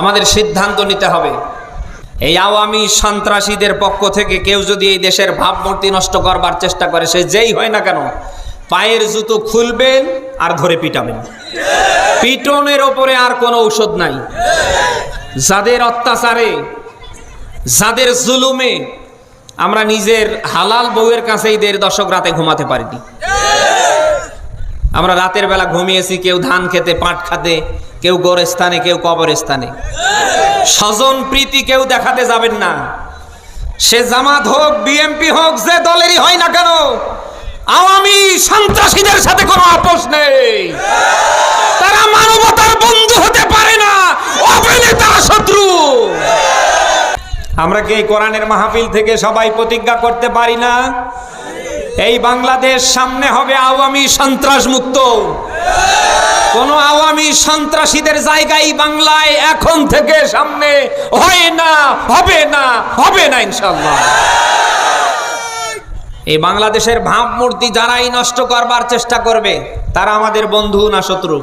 আমাদের সিদ্ধান্ত নিতে হবে। এই আওয়ামী সন্ত্রাসীদের পক্ষ থেকে কেউ যদি এই দেশের ভাবমূর্তি নষ্ট করবার চেষ্টা করে, সে যেই হয় না কেন, পায়ের জুতো খুলবেন আর ধরে পিটাবেন। পিটনের ওপরে আর কোনো ঔষধ নাই। যাদের অত্যাচারে, যাদের জুলুমে আমরা নিজের হালাল বউয়ের কাছেই দেড় দশক রাতে ঘুমাতে পারিনি। আমরা রাতের বেলা ঘুমিয়েছি, কেউ ধান খেতে, পাট খাতে, কেউ গোরস্থানে, কেউ কবরস্থানে। স্বজন প্রীতি কেউ দেখাতে যাবেন না। সে জামাত হোক বিএমপি হোক, যে দলেরই হয় না কেন, আওয়ামী সন্ত্রাসীদের সাথে কোনো আপোষ নেই। তারা মানবতার বন্ধু হতে পারে না তারা শত্রু। আমরা কি কোরআনের মাহফিল থেকে সবাই প্রতিজ্ঞা করতে পারি না? এই বাংলাদেশ সামনে হবে আওয়ামী সন্ত্রাস মুক্ত কোন আওয়ামী সন্ত্রাসীদের জায়গায় বাংলায় এখন থেকে সামনে হয় না, হবে না হবে না ইনশাল্লাহ এই বাংলাদেশের ভাবমূর্তি যারাই নষ্ট করবার চেষ্টা করবে, তারা আমাদের বন্ধু না শত্রু?